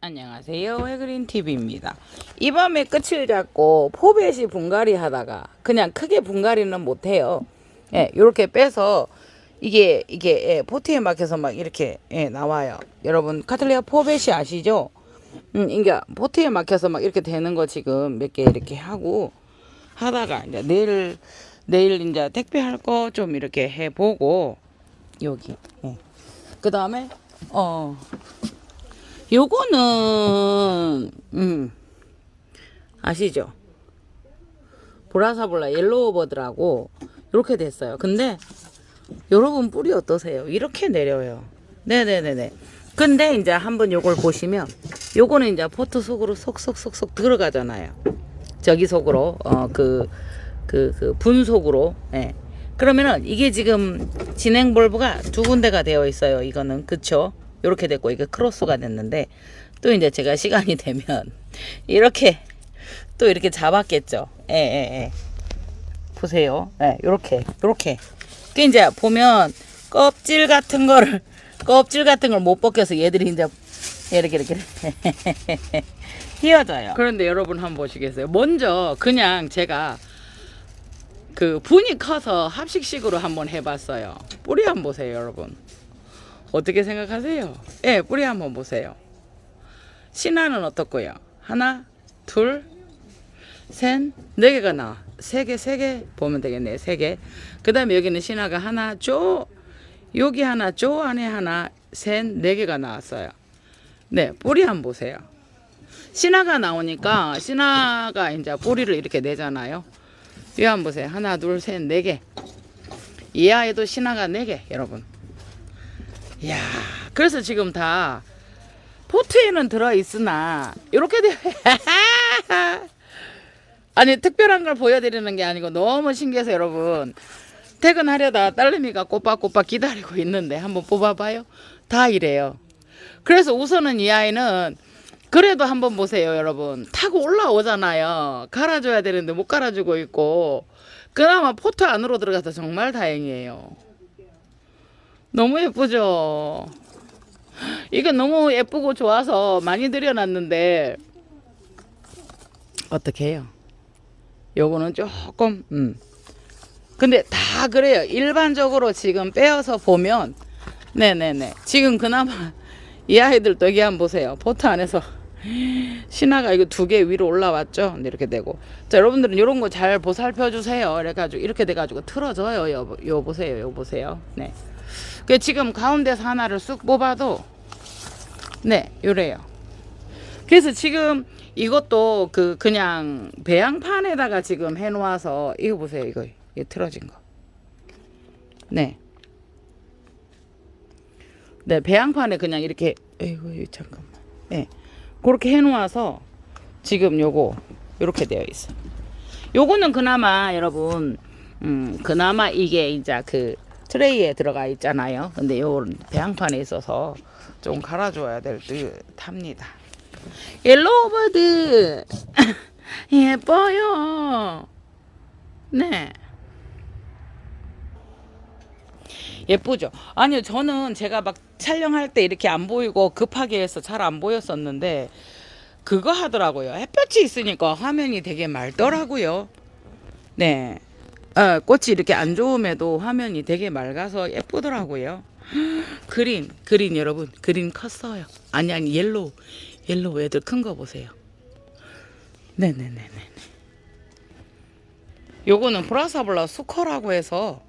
안녕하세요. 해그린TV입니다. 이 밤에 끝을 잡고 포벳이 분갈이 하다가 그냥 크게 분갈이는 못해요. 예, 요렇게 빼서 이게, 이게, 예, 포트에 막혀서 막 이렇게, 예, 나와요. 여러분, 카틀리아 포벳이 아시죠? 음, 이게 포트에 막혀서 막 이렇게 되는 거 지금 몇 개 이렇게 하고 하다가 이제 내일, 내일 이제 택배할 거 좀 이렇게 해보고 여기, 예. 그 다음에, 어, 요거는 음 아시죠? 보라사볼라 옐로우버드라고 이렇게 됐어요. 근데 여러분 뿌리 어떠세요? 이렇게 내려요. 네네네네. 근데 이제 한번 요걸 보시면 요거는 이제 포트 속으로 속속속속 들어가잖아요. 저기 속으로 어그 그그분 속으로 예. 그러면은 이게 지금 진행 볼브가 두 군데가 되어 있어요. 이거는 그쵸? 이렇게 됐고 이게 크로스가 됐는데 또 이제 제가 시간이 되면 이렇게 또 이렇게 잡았겠죠. 예, 예, 예. 보세요. 예, 요렇게, 요렇게. 그 이제 보면 껍질 같은 거를, 껍질 같은 걸 못 벗겨서 얘들이 이제 이렇게, 이렇게. 휘어져요. 그런데 여러분 한번 보시겠어요? 먼저 그냥 제가 그 분이 커서 합식식으로 한번 해봤어요. 뿌리 한번 보세요, 여러분. 어떻게 생각하세요? 예, 뿌리 한번 보세요. 신화는 어떻고요? 하나, 둘, 셋, 네 개가 나와. 세 개, 세 개 보면 되겠네요. 세 개. 그 다음에 여기는 신화가 하나, 쪼, 여기 하나, 쪼 안에 하나, 셋, 네 개가 나왔어요. 네, 뿌리 한번 보세요. 신화가 나오니까 신화가 이제 뿌리를 이렇게 내잖아요. 이 한번 보세요. 하나, 둘, 셋, 네 개. 이 아이도 신화가 네 개, 여러분. 이야, 그래서 지금 다 포트에는 들어 있으나 이렇게 돼. 아니 특별한 걸 보여드리는 게 아니고 너무 신기해서 여러분 퇴근하려다 딸내미가 꼬박꼬박 기다리고 있는데 한번 뽑아봐요. 다 이래요. 그래서 우선은 이 아이는 그래도 한번 보세요, 여러분. 타고 올라오잖아요. 갈아줘야 되는데 못 갈아주고 있고 그나마 포트 안으로 들어가서 정말 다행이에요. 너무 예쁘죠? 이거 너무 예쁘고 좋아서 많이 들여놨는데 어떻게 해요? 요거는 조금 음. 근데 다 그래요. 일반적으로 지금 빼어서 보면 네네네. 지금 그나마 이 아이들도 여기 한번 보세요. 포트 안에서 신화가 이거 두 개 위로 올라왔죠. 이렇게 되고. 자, 여러분들은 이런 거 잘 보살펴 주세요. 이래가지고 이렇게 돼가지고 틀어져요. 요, 요 보세요. 요 보세요. 네. 그 지금 가운데서 하나를 쑥 뽑아도 네, 요래요. 그래서 지금 이것도 그 그냥 배양판에다가 지금 해 놓아서 이거 보세요. 이거. 이거 틀어진 거. 네. 네, 배양판에 그냥 이렇게 에이구, 잠깐만. 네. 그렇게 해 놓아서 지금 요거 요렇게 되어 있어. 요거는 그나마 여러분 음, 그나마 이게 이제 그 트레이에 들어가 있잖아요. 근데 요거는 배양판에 있어서 좀 갈아줘야 될 듯합니다. 옐로우버드 예뻐요. 네. 예쁘죠? 아니요, 저는 제가 막 촬영할 때 이렇게 안 보이고 급하게 해서 잘 안 보였었는데, 그거 하더라고요. 햇볕이 있으니까 화면이 되게 맑더라고요. 네. 어, 꽃이 이렇게 안 좋음에도 화면이 되게 맑아서 예쁘더라고요. 그린, 그린 여러분, 그린 컸어요. 아니, 아니, 옐로우. 옐로우 애들 큰 거 보세요. 네네네네. 요거는 브라사블라 수커라고 해서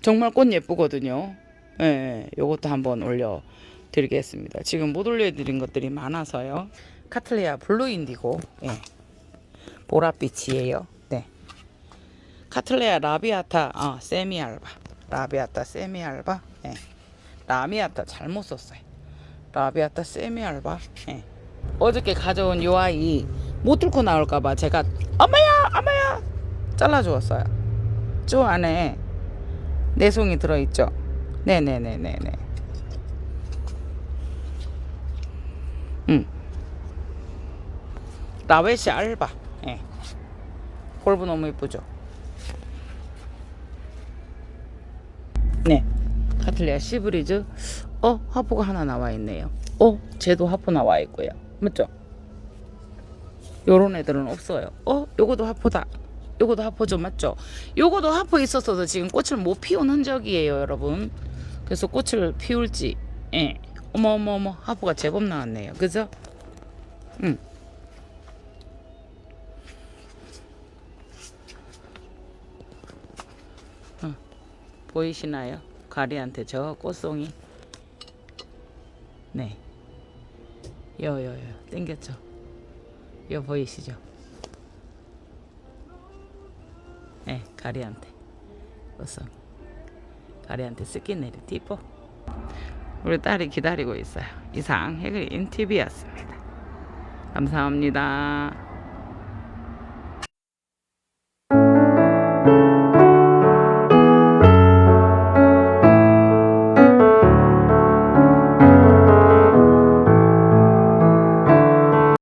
정말 꽃 예쁘거든요. 예, 예, 요것도 한번 올려 드리겠습니다. 지금 못 올려드린 것들이 많아서요. 카틀리아 블루 인디고, 예. 보랏빛이에요. 네. 카틀레아 라비아타, 아, 세미알바. 라비아타 세미알바. 예. 라미아타 잘못 썼어요. 라비아타 세미알바. 예. 어저께 가져온 요 아이 못 뚫고 나올까봐 제가 엄마야, 엄마야 잘라주었어요. 저 안에 내송이 들어있죠. 네네네네네. 음. 라웨시 알바. 예. 골브 너무 이쁘죠. 네. 카틀리아 시브리즈 어 하포가 하나 나와 있네요. 어 쟤도 하포 나와 있고요. 맞죠? 요런 애들은 없어요. 어 요거도 하포다. 요거도 하포죠 맞죠? 요거도 하포 있었어도 지금 꽃을 못 피운 흔적이에요 여러분. 그래서 꽃을 피울지 예. 어머 어머 어머 하포가 제법 나왔네요. 그죠? 응. 보이시나요? 가리한테 저 꽃송이. 네. 요요요 땡겼죠. 요 보이시죠? 네, 가리한테 꽃송이. 가리한테 스키네리 티포. 우리 딸이 기다리고 있어요. 이상 해그린 TV였습니다. 감사합니다.